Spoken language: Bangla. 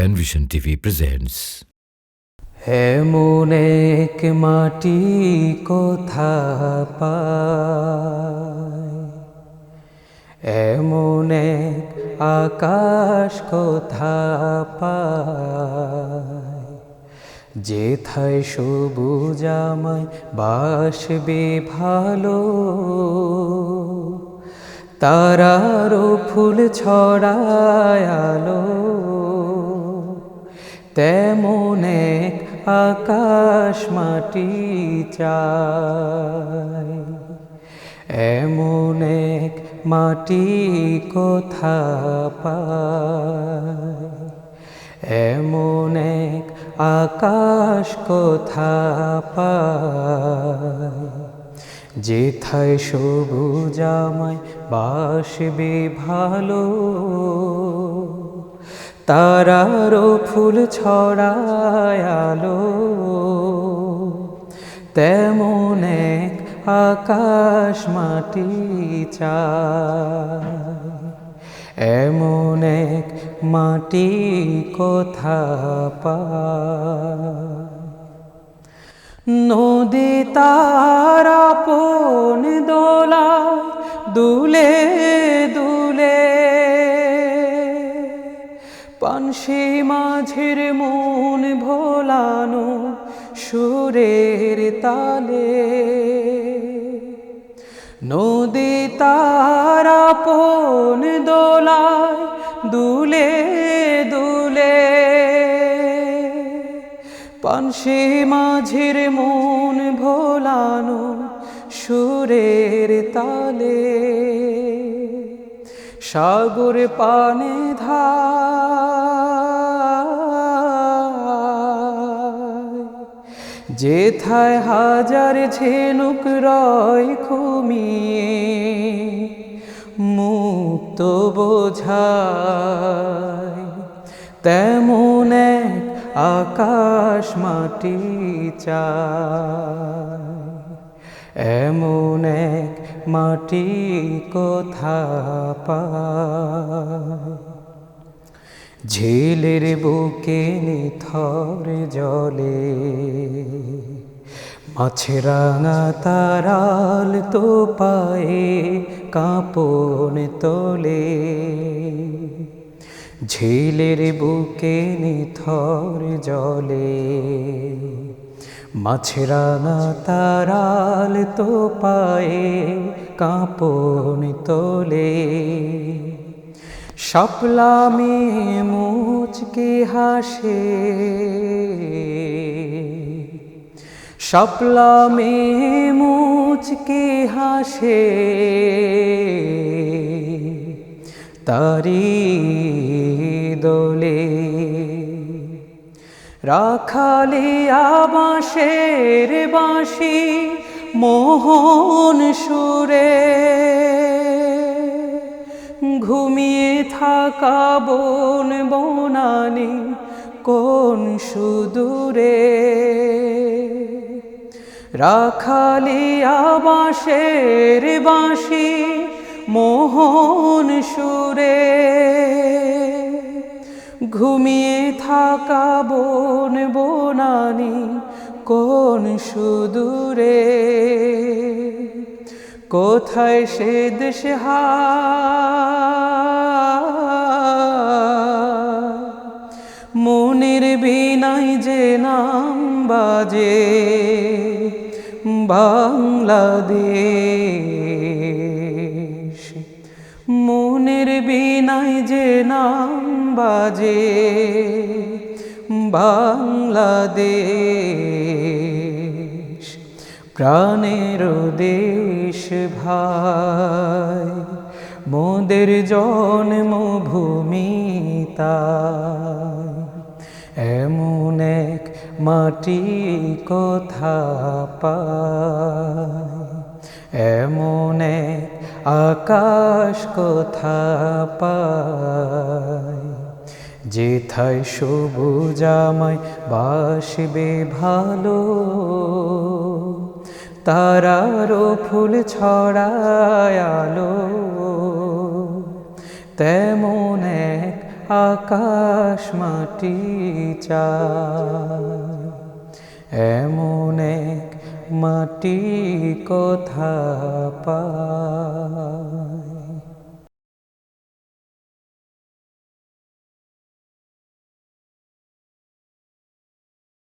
Penvision TV presents এমন এক মাটি কোথা পায়। এমন এক আকাশ কোথা পায়। যেথায় সবুজ আমায় বাসবে ভালো। তারারও ফুল ছড়ায় আলো। তেমন এক আকাশ মাটি চাই এমন এক মাটি কোথা পায়? এমন এক আকাশ কোথা পায়? যেথায় সবুজ আমায় বাসবে ভালো তারারও ফুল ছড়ায় আলো। তেমন এক আকাশ মাটি এমন এক মাটি কোথা পায়? নদী তার দোলায় দুলে দুলে পানসি মাঝের মন ভোলানো সুরের তালে। নদী তার আপন দোলায় দুলে দুলে। পানসি মাঝের মন ভোলানো সুরের তালে। সাগর পানে ধায় যেথায় হাজার ঝেনুক রয় ঘুমিয়ে, মুক্ত বোঝায়, তেমন এক আকাশ মাটি চায়, এমন এক মাটি কোথা পায়? ঝিলের বুকে নিথর জলে, মাছেরাঙা তারাল তো পায়ে কাঁপন তোলে। ঝিলের বুকে নিথর জলে, মাছেরাঙা তারাল তো পায়ে কাঁপন তোলে। সাপলামে মুচকে হাসে। সাপলামে মুচকে হাসে। তারি দোলে রাখালিয়া বাঁশের বাঁশি মোহন সুরে। ঘুমিয়ে থাকা বন বনানি কোন সুদূরে? রাখালিয়া বাঁশের বাঁশি মোহন সুরে। ঘুমিয়ে থাকা বন বনানি কোন সুদূরে? কোথায় সে দেশ মনের বিনাই যে নাম বাজে বাংলাদেশ। মনের বিনাই যে নাম বাজে বাংলাদেশ। প্রাণের দেশ ভাই, মোদের জন্মভূমি এমন এক মাটি কোথা পায়? এমন এক আকাশ কোথা পায়? যেথায় সবুজ আমায় বাসবে ভালো। তারারও ফুল ছড়ায় আলো। তেমন এক আকাশ মাটি চায়। এমন এক মাটি কথা পা